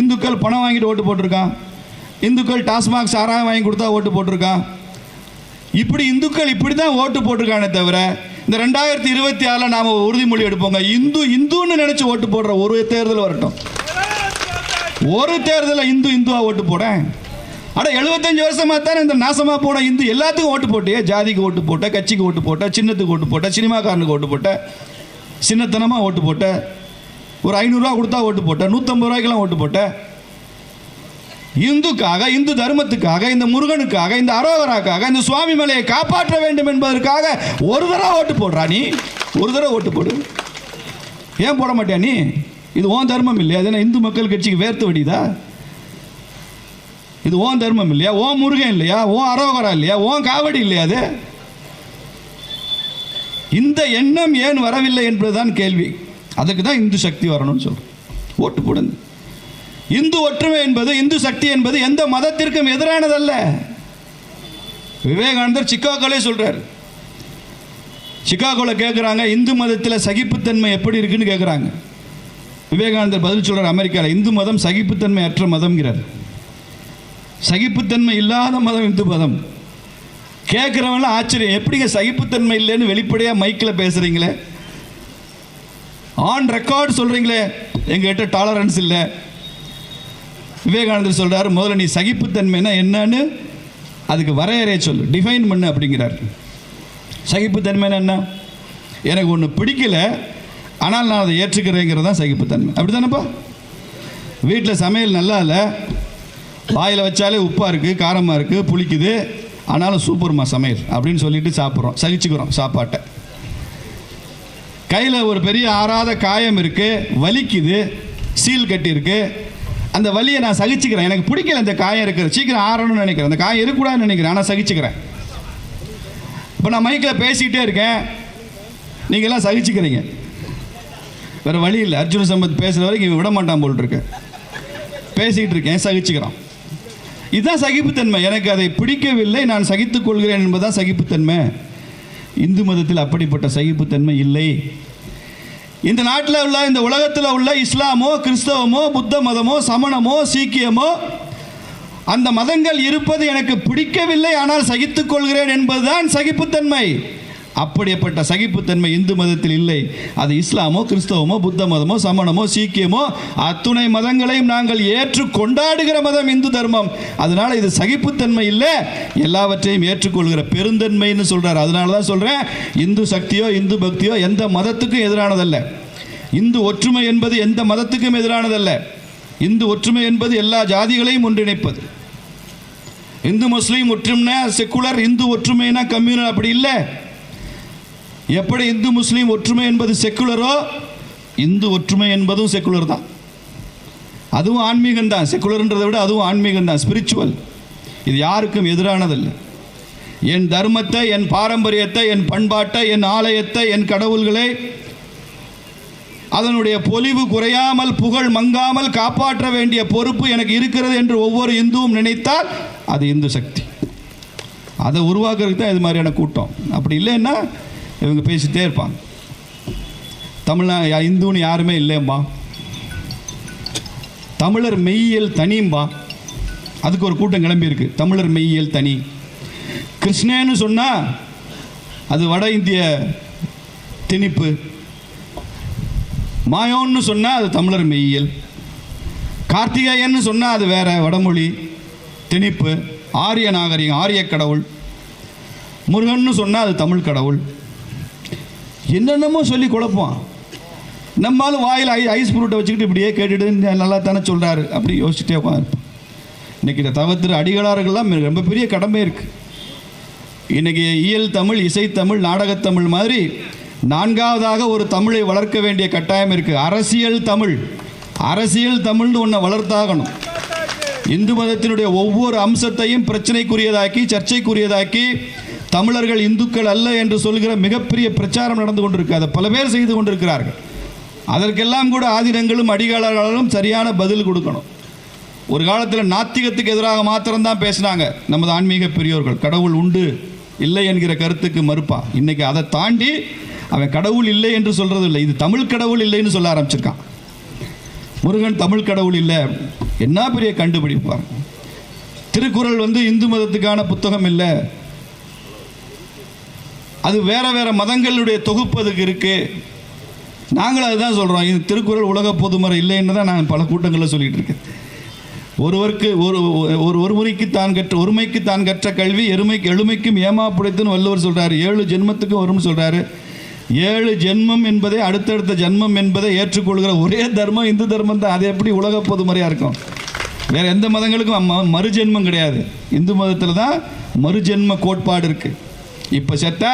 இந்துக்கள் பணம் வாங்கிட்டு ஓட்டு போட்டிருக்கான். இந்துக்கள் டாஸ்மாக் சாராயம் வாங்கி கொடுத்தா ஓட்டு போட்டிருக்கான். இப்படி இந்துக்கள் இப்படி தான் ஓட்டு போட்டிருக்கானே தவிர இந்த ரெண்டாயிரத்தி இருபத்தி ஆறில் நாம் உறுதிமொழி எடுப்போங்க. இந்து இந்துன்னு நினச்சி ஓட்டு போடுற ஒரு தேர்தல் வரட்டும். ஒரு தேர்தலில் இந்து இந்துவாக ஓட்டு போடேன் ஆனால் எழுபத்தஞ்சு வருஷமா தானே இந்த நாசமாக போன இந்து எல்லாத்துக்கும் ஓட்டு போட்டியே. ஜாதிக்கு ஓட்டு போட்ட கட்சிக்கு ஓட்டு போட்ட சின்னத்துக்கு ஓட்டு போட்ட சினிமாக்காரனுக்கு ஓட்டு போட்ட சின்னத்தனமாக ஓட்டு போட்ட ஒரு ஐநூறுரூவா கொடுத்தா ஓட்டு போட்டேன் நூற்றம்பது ரூபாய்க்கெல்லாம் ஓட்டு போட்டேன் இந்துக்காக இந்து தர்மத்துக்காக இந்த முருகனுக்காக இந்த அரோகராக்காக இந்த சுவாமி மலையை காப்பாற்ற வேண்டும் என்பதற்காக ஒரு தடவை ஓட்டு போடுறா நீ. ஒரு தடவை ஓட்டு போடு. ஏன் போட மாட்டியா நீ? இது ஓன் தர்மம் இல்லையா? அது இந்து மக்கள் கட்சிக்கு வேர்த்து வடிதா இது ஓன் தர்மம் இல்லையா? ஓன் முருகன் இல்லையா? ஓன் அரோகரா இல்லையா? ஓன் காவடி இல்லையா அது? இந்த எண்ணம் ஏன் வரவில்லை என்பதுதான் கேள்வி. அதுக்கு தான் இந்து சக்தி வரணும்னு சொல்கிறோம் ஓட்டு போடுங்க. இந்து ஒற்றுமை என்பது இந்து சக்தி என்பது எந்த மதத்திற்கும் எதிரானதல்ல. விவேகானந்தர் சிக்காகோலே சொல்கிறார் சிக்காகோவில் கேட்குறாங்க இந்து மதத்தில் சகிப்புத்தன்மை எப்படி இருக்குன்னு கேட்குறாங்க விவேகானந்தர் பதில் சொல்கிறார் அமெரிக்காவில் இந்து மதம் சகிப்புத்தன்மை அற்ற மதம்ங்கிறார். சகிப்புத்தன்மை இல்லாத மதம் இந்து மதம். கேட்குறவங்களாம் ஆச்சரியம் எப்படிங்க சகிப்புத்தன்மை இல்லைன்னு வெளிப்படையாக மைக்கில் பேசுகிறீங்களே ஆன் ரெக்கார்ட் சொல்கிறீங்களே எங்ககிட்ட டாலரன்ஸ் இல்லை. விவேகானந்தர் சொல்கிறார் முதல்ல நீ சகிப்புத்தன்மைனா என்னன்னு அதுக்கு வரையறைய சொல்லு. டிஃபைன் பண்ணு அப்படிங்கிறார். சகிப்புத்தன்மைனா என்ன? எனக்கு ஒன்று பிடிக்கல ஆனால் நான் அதை ஏற்றுக்கிறேங்கிறது தான் சகிப்புத்தன்மை. அப்படி தானேப்பா வீட்டில் சமையல் நல்லா இல்லை. வாயில் வச்சாலே உப்பாக இருக்குது காரமாக இருக்குது புளிக்குது. ஆனாலும் சூப்பர்மா சமையல் அப்படின்னு சொல்லிட்டு சாப்பிட்றோம். சகிச்சுக்கிறோம் சாப்பாட்டை. கையில் ஒரு பெரிய ஆறாத காயம் இருக்குது வலிக்குது சீல் கட்டியிருக்கு. அந்த வலியை நான் சகிச்சுக்கிறேன். எனக்கு பிடிக்கல இந்த காயம் இருக்கிற சீக்கிரம் ஆறணும்னு நினைக்கிறேன். அந்த காயம் இருக்கக்கூடாதுன்னு நினைக்கிறேன். ஆனால் சகிச்சுக்கிறேன். இப்போ நான் மைக்கில் பேசிக்கிட்டே இருக்கேன். நீங்க எல்லாம் சகிச்சுக்கிறீங்க. வேறு வழி இல்லை. அர்ஜுன சம்பத் பேசுகிற வரைக்கும் இவன் விட மாட்டான் போல் இருக்கு. பேசிக்கிட்டு இருக்கேன். சகிச்சுக்கிறான்? இதுதான் சகிப்புத்தன்மை. எனக்கு அதை பிடிக்கவில்லை. நான் சகித்துக் கொள்கிறேன் என்பதுதான் சகிப்புத்தன்மை. இந்து மதத்தில் அப்படிப்பட்ட சகிப்புத்தன்மை இல்லை. இந்த நாட்டில் உள்ள இந்த உலகத்தில் உள்ள இஸ்லாமோ கிறிஸ்தவமோ புத்த மதமோ சமணமோ சீக்கியமோ அந்த மதங்கள் இருப்பது எனக்கு பிடிக்கவில்லை ஆனால் சகித்துக் கொள்கிறேன் என்பதுதான் சகிப்புத்தன்மை. அப்படிப்பட்ட சகிப்புத்தன்மை இந்து மதத்தில் இல்லை. அது இஸ்லாமோ கிறிஸ்தவமோ புத்த மதமோ சமணமோ சீக்கியமோ அத்துணை மதங்களையும் நாங்கள் ஏற்று கொண்டாடுகிற மதம் இந்து தர்மம். அதனால் இது சகிப்புத்தன்மை இல்லை. எல்லாவற்றையும் ஏற்றுக்கொள்கிற பெருந்தன்மைன்னு சொல்கிறார் அதனால தான் சொல்கிறேன் இந்து சக்தியோ இந்து பக்தியோ எந்த மதத்துக்கும் எதிரானதல்ல. இந்து ஒற்றுமை என்பது எந்த மதத்துக்கும் எதிரானதல்ல. இந்து ஒற்றுமை என்பது எல்லா ஜாதிகளையும் ஒன்றிணைப்பது. இந்து முஸ்லீம் ஒற்றுமைனா செக்குலர் இந்து ஒற்றுமைனா கம்யூனல் அப்படி இல்லை. எப்படி இந்து முஸ்லீம் ஒற்றுமை என்பது செக்குலரோ இந்து ஒற்றுமை என்பதும் செக்குலர் தான். அதுவும் ஆன்மீகம் தான். செக்குலர்ன்றதை விட அதுவும் ஆன்மீகம் தான். ஸ்பிரிச்சுவல் இது யாருக்கும் எதிரானதல்ல. என் தர்மத்தை என் பாரம்பரியத்தை என் பண்பாட்டை என் ஆலயத்தை என் கடவுள்களை அதனுடைய பொலிவு குறையாமல் புகழ் மங்காமல் காப்பாற்ற வேண்டிய பொறுப்பு எனக்கு இருக்கிறது என்று ஒவ்வொரு இந்துவும் நினைத்தால் அது இந்து சக்தி. அதை உருவாக்குறதுக்கு தான் இது மாதிரியான கூட்டம். அப்படி இல்லைன்னா இவங்க பேசிட்டே இருப்பாங்க. தமிழ்நா இந்துன்னு யாருமே இல்லைம்பா தமிழர் மெய்யியல் தனியும்பா. அதுக்கு ஒரு கூட்டம் கிளம்பியிருக்கு. தமிழர் மெய்யியல் தனி. கிருஷ்ணன்னு சொன்னால் அது வட இந்திய திணிப்பு. மாயோன்னு சொன்னால் அது தமிழர் மெய்யியல். கார்த்திகேயன்னு சொன்னால் அது வேற வடமொழி திணிப்பு. ஆரிய நாகரிகம் ஆரிய கடவுள். முருகன்னு சொன்னால் அது தமிழ் கடவுள். என்னென்னமோ சொல்லி குழப்பம் நம்மாலும் வாயில் ஐ ஐஸ் ஃப்ரூட்டை வச்சுக்கிட்டு இப்படியே கேட்டுட்டு நல்லா தானே சொல்கிறாரு அப்படி யோசிச்சுட்டே உட்காந்து இன்னைக்கு இந்த தவிர்த்து அடிகளார்கள்லாம் ரொம்ப பெரிய கடமை இருக்குது இன்றைக்கி இயல் தமிழ் இசைத்தமிழ் நாடகத்தமிழ் மாதிரி நான்காவதாக ஒரு தமிழை வளர்க்க வேண்டிய கட்டாயம் இருக்குது அரசியல் தமிழ். அரசியல் தமிழ்னு ஒன்றை வளர்த்தாகணும். இந்து மதத்தினுடைய ஒவ்வொரு அம்சத்தையும் பிரச்சனைக்குரியதாக்கி சர்ச்சைக்குரியதாக்கி தமிழர்கள் இந்துக்கள் அல்ல என்று சொல்கிற மிகப்பெரிய பிரச்சாரம் நடந்து கொண்டிருக்கு. அதை பல பேர் செய்து கொண்டிருக்கிறார்கள். அதற்கெல்லாம் கூட ஆதினங்களும் அடிகாலர்களும் சரியான பதில் கொடுக்கணும். ஒரு காலத்தில் நாத்திகத்துக்கு எதிராக மாத்திரம்தான் பேசினாங்க. நமது ஆன்மீக பெரியோர்கள் கடவுள் உண்டு இல்லை என்கிற கருத்துக்கு மறுப்பா. இன்னைக்கு அதை தாண்டி அவன் கடவுள் இல்லை என்று சொல்கிறது இல்லை இது தமிழ் கடவுள் இல்லைன்னு சொல்ல ஆரம்பிச்சிருக்கான். முருகன் தமிழ் கடவுள் இல்லை. என்ன பெரிய கண்டுபிடிப்பார் திருக்குறள் வந்து இந்து மதத்துக்கான புத்தகம் இல்லை. அது வேற வேற மதங்களுடைய தொகுப்பு அதுக்கு இருக்கு. நாங்களும் அதுதான் சொல்கிறோம் இது திருக்குறள் உலக பொதுமறை இல்லைன்னு தான் நான் பல கூட்டங்களில் சொல்லிட்டு இருக்கேன். ஒருவருக்கு ஒரு ஒரு ஒருமுறைக்கு தான் கற்ற ஒருமைக்கு தான் கற்ற கல்வி எருமைக்கு எழுமைக்கும் ஏமா புடைத்துன்னு வள்ளுவர் சொல்றாரு. ஏழு ஜென்மத்துக்கும் வரும்னு சொல்றாரு. ஏழு ஜென்மம் என்பதை அடுத்தடுத்த ஜென்மம் என்பதை ஏற்றுக்கொள்கிற ஒரே தர்மம் இந்து தர்மம் தான். அது எப்படி உலக பொதுமறையாக இருக்கும்? வேற எந்த மதங்களுக்கும் மறுஜென்மம் கிடையாது. இந்து மதத்தில் தான் மறுஜென்ம கோட்பாடு இருக்குது இப்போ செத்தா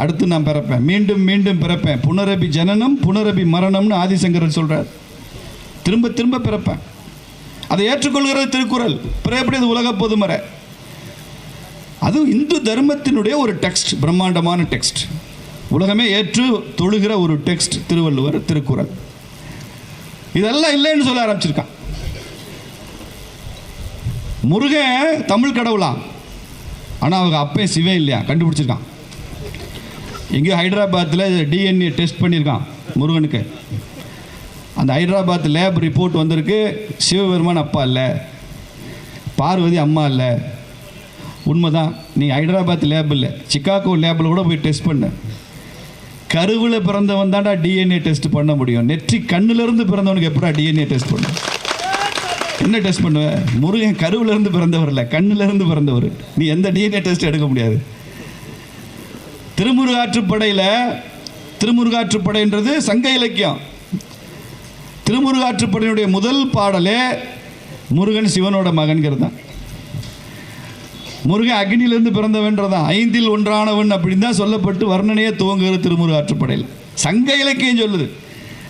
அடுத்து நான் பிறப்பேன். மீண்டும் மீண்டும் பிறப்பேன். புனரபி ஜனனம் புனரபி மரணம்னு ஆதிசங்கரன் சொல்கிறார் திரும்ப திரும்ப பிறப்பேன். அதை ஏற்றுக்கொள்கிறது திருக்குறள். பிறகு எப்படி அது உலக பொதுமறை அதுவும் இந்து தர்மத்தினுடைய ஒரு டெக்ஸ்ட் பிரம்மாண்டமான டெக்ஸ்ட் உலகமே ஏற்று தொழுகிற ஒரு டெக்ஸ்ட் திருவள்ளுவர் திருக்குறள். இதெல்லாம் இல்லைன்னு சொல்ல ஆரம்பிச்சிருக்கான். முருகன் தமிழ் கடவுளாம் ஆனால் அவங்க அப்பே சிவே இல்லையா? கண்டுபிடிச்சிருக்கான். எங்கேயோ ஹைதராபாத்தில் டிஎன்ஏ டெஸ்ட் பண்ணியிருக்கான் முருகனுக்கு. அந்த ஹைதராபாத் லேப் ரிப்போர்ட் வந்திருக்கு. சிவபெருமான் அப்பா இல்லை. பார்வதி அம்மா இல்லை. உண்மைதான். நீ ஹைதராபாத் லேப் இல்லை. சிக்காகோ லேபில் கூட போய் டெஸ்ட் பண்ண. கருவில் பிறந்தவன் தான்டா டிஎன்ஏ டெஸ்ட் பண்ண முடியும். நெற்றி கண்ணிலிருந்து பிறந்தவனுக்கு எப்படா டிஎன்ஏ டெஸ்ட் பண்ணும் என்ன டெஸ்ட் பண்ணுவ? முருகன் கருவிலேருந்து பிறந்தவர் இல்லை கண்ணுல இருந்து பிறந்தவர். நீ எந்த டிஎன்ஏ டெஸ்ட் எடுக்க முடியாது. திருமுருகாற்றுப்படையில் திருமுருகாற்றுப்படைன்றது சங்க இலக்கியம். திருமுருகாற்றுப்படையினுடைய முதல் பாடலே முருகன் சிவனோட மகன்கிறது தான். முருகன் அக்னியிலிருந்து பிறந்தவன்றதான் ஐந்தில் ஒன்றானவன் அப்படின்னு தான் சொல்லப்பட்டு வர்ணனையே துவங்குகிறது திருமுருகாற்றுப்படையில். சங்க இலக்கியம் சொல்லுது.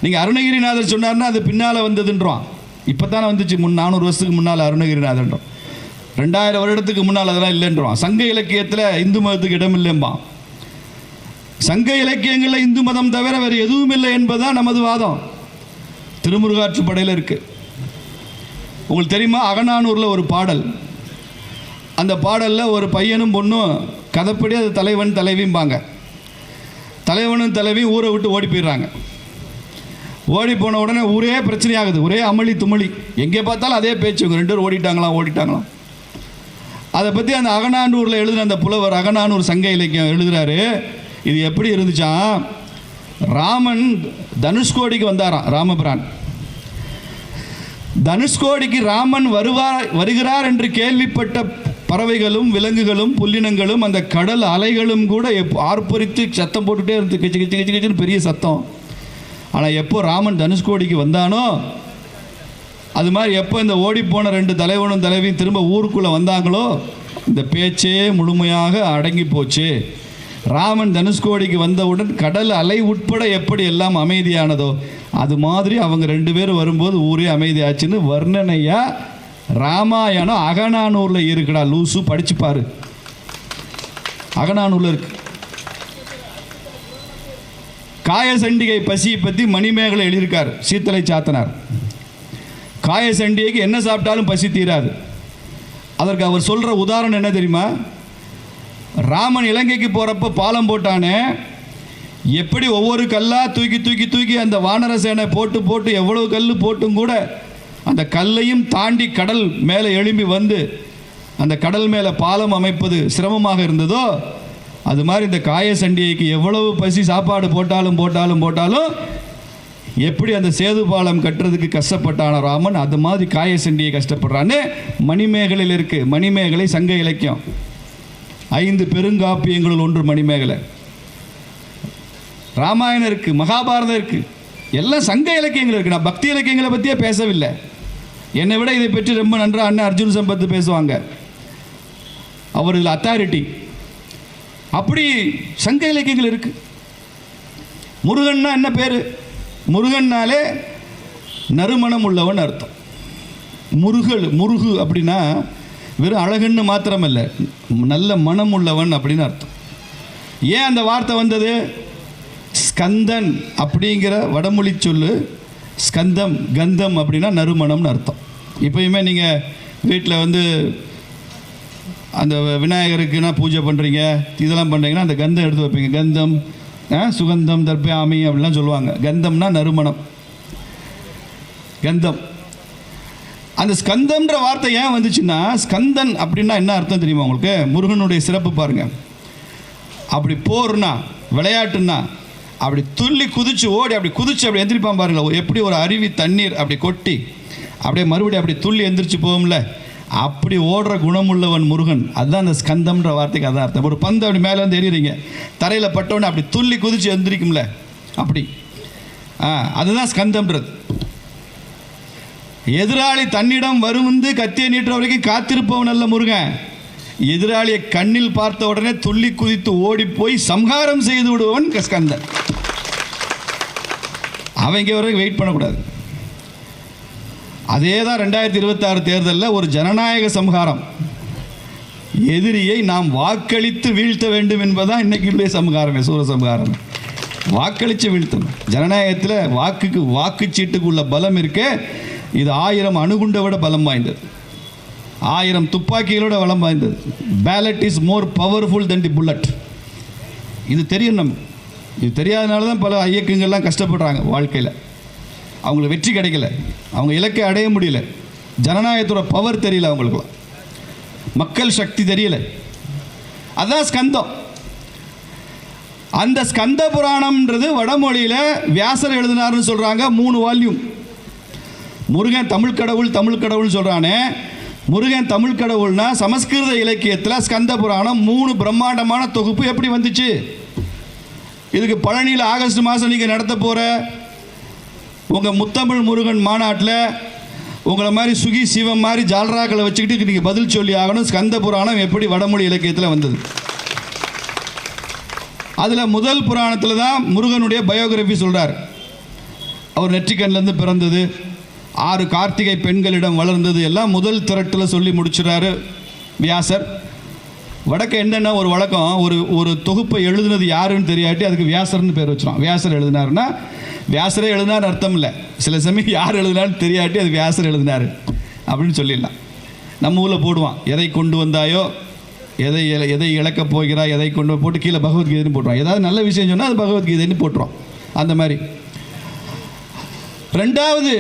நீங்கள் அருணகிரிநாதர் சொன்னார்னா அது பின்னால் வந்ததுன்றான் இப்போ தானே வந்துச்சு. முன் நானூறு வருஷத்துக்கு முன்னால் அருணகிரிநாதன்றோம் ரெண்டாயிரம் வருடத்துக்கு முன்னால் அதெல்லாம் இல்லைன்றோம் சங்க இலக்கியத்தில் இந்து மதத்துக்கு இடம் இல்லைம்பான் சங்க இலக்கியங்களில் இந்து மதம் தவிர வேறு எதுவும் இல்லை என்பதுதான் நமது வாதம். திருமுருகாற்றுப்படையில் இருக்கு. உங்களுக்கு தெரியுமா? அகநானூரில் ஒரு பாடல். அந்த பாடலில் ஒரு பையனும் பொண்ணும் கதைப்படி அது தலைவன் தலைவிம்பாங்க. தலைவனும் தலைவியும் ஊரை விட்டு ஓடி போயிடுறாங்க. ஓடி போன உடனே ஒரே பிரச்சனையாகுது. ஒரே அமளி துமளி. எங்கே பார்த்தாலும் அதே பேச்சு. ரெண்டு பேரும் ஓடிட்டாங்களாம் ஓடிட்டாங்களாம். அதை பற்றி அந்த அகநானூரில் எழுதின அந்த புலவர் அகநானூர் சங்க இலக்கியம் எழுதுகிறாரு இது எப்படி இருந்துச்சாம் ராமன் தனுஷ்கோடிக்கு வந்தாராம் ராமபிரான். தனுஷ்கோடிக்கு ராமன் வருவார் வருகிறார் என்று கேள்விப்பட்ட பறவைகளும் விலங்குகளும் புல்லினங்களும் அந்த கடல் அலைகளும் கூட எப் ஆர்ப்பரித்து சத்தம் போட்டுகிட்டே இருந்து கிச்சு கிச்சு கிச்சு கிச்சுன்னு பெரிய சத்தம். ஆனால் எப்போ ராமன் தனுஷ்கோடிக்கு வந்தானோ அது மாதிரி எப்போ இந்த ஓடிப்போன ரெண்டு தலைவனும் தலைவியும் திரும்ப ஊருக்குள்ளே வந்தாங்களோ இந்த பேச்சே முழுமையாக அடங்கி போச்சு. ராமன் தனுஷ்கோடிக்கு வந்தவுடன் கடல் அலை உட்பட எப்படி எல்லாம் அமைதியானதோ அது மாதிரி அவங்க ரெண்டு பேரும் வரும்போது ஊரே அமைதியாச்சுன்னு வர்ணனையா ராமாயணம் அகநானூரில் இருக்குடா லூசு படிச்சு அகநானூரில் காயசண்டிகை பசியை பற்றி மணிமேகலை எழுதியிருக்கார். சீத்தலை சாத்தனார். காயசண்டிகைக்கு என்ன சாப்பிட்டாலும் பசி தீராது. அதற்கு அவர் சொல்கிற உதாரணம் என்ன தெரியுமா? ராமன் இலங்கைக்கு போகிறப்ப பாலம் போட்டானே எப்படி ஒவ்வொரு கல்லாக தூக்கி தூக்கி தூக்கி அந்த வானர சேனை போட்டு போட்டு எவ்வளவு கல் போட்டும் கூட அந்த கல்லையும் தாண்டி கடல் மேலே எழும்பி வந்து அந்த கடல் மேலே பாலம் அமைப்பது சிரமமாக இருந்ததோ அது மாதிரி இந்த காய சண்டிகைக்கு எவ்வளவு பசி சாப்பாடு போட்டாலும் போட்டாலும் போட்டாலும் எப்படி அந்த சேது பாலம் கட்டுறதுக்கு கஷ்டப்பட்டான ராமன் அது மாதிரி காய சண்டியை கஷ்டப்படுறான்னு மணிமேகலையில் இருக்கு. மணிமேகலை சங்க இலக்கியம். ஐந்து பெருங்காப்பியங்களுள் ஒன்று மணிமேகலை. ராமாயணம் இருக்கு மகாபாரதம் இருக்கு. எல்லாம் சங்க இலக்கியங்கள் இருக்கு. நான் பக்தி இலக்கியங்களை பற்றியே பேசவில்லை. என்னை விட இதை பற்றி ரொம்ப நன்றாக அண்ணன் அர்ஜுன் சம்பத்து பேசுவாங்க. அவர் இதில் அத்தாரிட்டி அப்படி சங்க இலக்கியங்கள் இருக்கு. முருகன்னா என்ன பேர்? முருகன்னாலே நறுமணம் உள்ளவன் அர்த்தம். முருகல் முருகு அப்படின்னா வெறும் அழகுன்னு மாத்திரமல்ல நல்ல மனம் உள்ளவன் அப்படின்னு அர்த்தம். ஏன் அந்த வார்த்தை வந்தது? ஸ்கந்தன் அப்படிங்கிற வடமொழி சொல்லு ஸ்கந்தம் கந்தம் அப்படின்னா நறுமணம்னு அர்த்தம். இப்பயுமே நீங்கள் வீட்டில் வந்து அந்த விநாயகருக்குன்னா பூஜை பண்ணுறீங்க இதெல்லாம் பண்ணுறீங்கன்னா அந்த கந்தம் எடுத்து வைப்பீங்க. கந்தம் ஆ, சுகந்தம் தர்பியாமி அப்படிலாம் சொல்லுவாங்க. கந்தம்னா நறுமணம். கந்தம். அந்த ஸ்கந்தம்ன்ற வார்த்தை ஏன் வந்துச்சுன்னா ஸ்கந்தன் அப்படின்னா என்ன அர்த்தம் தெரியுமா உங்களுக்கு? முருகனுடைய சிறப்பு பாருங்கள் அப்படி போர்னா விளையாட்டுன்னா அப்படி துள்ளி குதிச்சு ஓடி அப்படி குதிச்சு அப்படி எந்திரிப்பான் பாருங்க. எப்படி ஒரு அருவி தண்ணீர் அப்படி கொட்டி அப்படியே மறுபடியும் அப்படி துள்ளி எந்திரிச்சு போகும்ல. அப்படி ஓடுற குணமுள்ளவன் முருகன். அதுதான் அந்த ஸ்கந்தம்ன்ற வார்த்தைக்கு அதான் அர்த்தம் ஒரு பந்து அப்படி மேலே வந்து எறிகிறீங்க தரையில் பட்டவொடனே அப்படி துள்ளி குதிச்சு எந்திரிக்கும்ல. அப்படி. ஆ அதுதான் ஸ்கந்தம்ன்றது. எதிராளி தன்னிடம் வருமுந்து கத்தியை நீட்டுற வரைக்கும் காத்திருப்பவன் அல்ல முருகன். எதிராளியை கண்ணில் பார்த்த உடனே துள்ளி குதித்து ஓடி போய் சம்ஹாரம் செய்து விடுவன் ஸ்கந்தன். அவங்க வரைக்கும் வெயிட் பண்ணக்கூடாது. அதே தான் ரெண்டாயிரத்தி இருபத்தாறு தேர்தலில் ஒரு ஜனநாயக சம்ஹாரம் எதிரியை நாம் வாக்களித்து வீழ்த்த வேண்டும் என்பதான் இன்றைக்கு உள்ள சமகாரமே சூர சமகாரம். வாக்களித்து வீழ்த்தணும். ஜனநாயகத்தில் வாக்குக்கு வாக்குச்சீட்டுக்கு உள்ள பலம் இருக்கே இது ஆயிரம் அணுகுண்டை விட பலம் வாய்ந்தது. ஆயிரம் துப்பாக்கிகளோட பலம் வாய்ந்தது. Ballot is more powerful than the bullet இது தெரியும் நம்ம. இது தெரியாதனால தான் பல இயக்கங்கள்லாம் கஷ்டப்படுறாங்க வாழ்க்கையில். அவங்களுக்கு வெற்றி கிடைக்கல. அவங்க இலக்கை அடைய முடியல. ஜனநாயகத்தோட பவர் தெரியல அவங்களுக்குலாம். மக்கள் சக்தி தெரியல. அதான் ஸ்கந்தம். அந்த ஸ்கந்த புராணம்ன்றது வடமொழியில் வியாசர் எழுதினார்னு சொல்கிறாங்க மூணு வால்யூம். முருகன் தமிழ் கடவுள் தமிழ் கடவுள் சொல்கிறானே முருகன் தமிழ் கடவுள்னா சமஸ்கிருத இலக்கியத்தில் ஸ்கந்த புராணம் மூணு பிரம்மாண்டமான தொகுப்பு எப்படி வந்துச்சு? இதுக்கு பழனியில் ஆகஸ்ட் மாதம் நீங்கள் நடத்த போகிற உங்கள் முத்தமிழ் முருகன் மாநாட்டில் உங்களை மாதிரி சுகி சிவம் மாதிரி ஜால்ராக்களை வச்சுக்கிட்டு நீங்கள் பதில் சொல்லி ஆகணும். ஸ்கந்த புராணம் எப்படி வடமொழி இலக்கியத்தில் வந்தது. அதில் முதல் புராணத்தில் தான் முருகனுடைய பயோகிராஃபி சொல்கிறார் அவர் நெற்றிக்கண்லேருந்து பிறந்தது. ஆறு கார்த்திகை பெண்களிடம் வளர்ந்தது. எல்லாம் முதல் திரட்டில் சொல்லி முடிச்சுறாரு வியாசர். வடக்க என்னென்ன ஒரு வழக்கம் ஒரு ஒரு தொகுப்பை எழுதுனது யாருன்னு தெரியாட்டி அதுக்கு வியாசர்னு பேர் வச்சிரும். வியாசர் எழுதினாருன்னா வியாசரே எழுதினார் அர்த்தம் இல்லை. சில சமயம் யார் எழுதினாலும் தெரியாட்டி அது வியாசர் எழுதினார். அப்படின்னு சொல்லிடலாம். நம்ம ஊரில் போடுவான் எதை கொண்டு வந்தாயோ எதை எதை இழக்கப் போகிறாய் எதை கொண்டு போட்டு கீழே பகவத்கீதைன்னு போட்டுருவான். ஏதாவது நல்ல விஷயம் சொன்னால் அது பகவத்கீதைன்னு போட்டுருவான் அந்த மாதிரி. ரெண்டாவது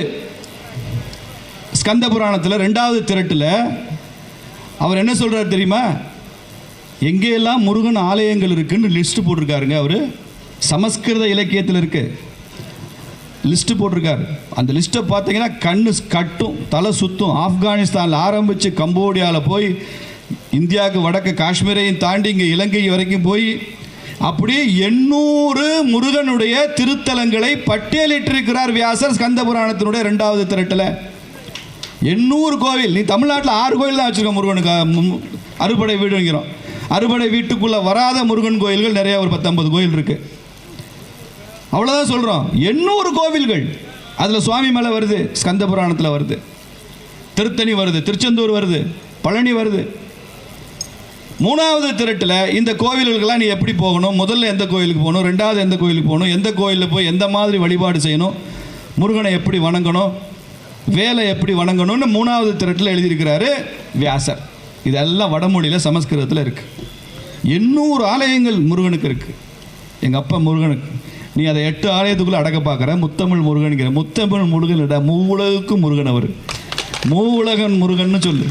ஸ்கந்த புராணத்தில் ரெண்டாவது திரட்டில் அவர் என்ன சொல்கிறார் தெரியுமா? எங்கேயெல்லாம் முருகன் ஆலயங்கள் இருக்குன்னு லிஸ்ட் போட்டிருக்காருங்க அவர்? சமஸ்கிருத இலக்கியத்தில் இருக்கு. லிஸ்ட் போட்டிருக்காரு. அந்த லிஸ்ட்டை பார்த்தீங்கன்னா கண்ணு கட்டும் தலை சுத்தும். ஆப்கானிஸ்தானில் ஆரம்பித்து கம்போடியாவில் போய் இந்தியாவுக்கு வடக்கு காஷ்மீரையும் தாண்டி இங்கே இலங்கை வரைக்கும் போய் அப்படி எண்ணூறு முருகனுடைய திருத்தலங்களை பட்டியலிட்டிருக்கிறார் வியாசர் ஸ்கந்த புராணத்தினுடைய ரெண்டாவது திரட்டில். எண்ணூறு கோவில். நீ தமிழ்நாட்டில் ஆறு கோயில் தான் வச்சுருக்க முருகனுக்கு. அறுபடை வீடுங்கிறோம். அறுபடை வீட்டுக்குள்ளே வராத முருகன் கோயில்கள் நிறையா ஒரு பத்தொன்பது கோயில் இருக்குது அவ்வளோதான் சொல்கிறோம் எண்ணூறு கோவில்கள். அதில் சுவாமி மலை வருது ஸ்கந்த புராணத்தில் வருது. திருத்தணி வருது திருச்செந்தூர் வருது பழனி வருது. மூணாவது திரட்டில் இந்த கோவில்களுக்கெல்லாம் நீ எப்படி போகணும்? முதல்ல எந்த கோயிலுக்கு போகணும்? ரெண்டாவது எந்த கோயிலுக்கு போகணும்? எந்த கோயிலில் போய் எந்த மாதிரி வழிபாடு செய்யணும்? முருகனை எப்படி வணங்கணும்? வேலை எப்படி வணங்கணும்னு மூணாவது திரட்டில் எழுதியிருக்கிறாரு வியாசர். இதெல்லாம் வடமொழியில் சமஸ்கிருதத்தில் இருக்குது எண்ணூறு ஆலயங்கள் முருகனுக்கு இருக்குது எங்கள் அப்பா முருகனுக்கு. நீ அதை எட்டு ஆலயத்துக்குள்ளே அடக்க பார்க்குற. முத்தமிழ் முருகனுங்கிற முத்தமிழ் முருகன் மூவுலகுக்கும் முருகன் அவர். மூவுலகன் முருகன்னு சொல்லு.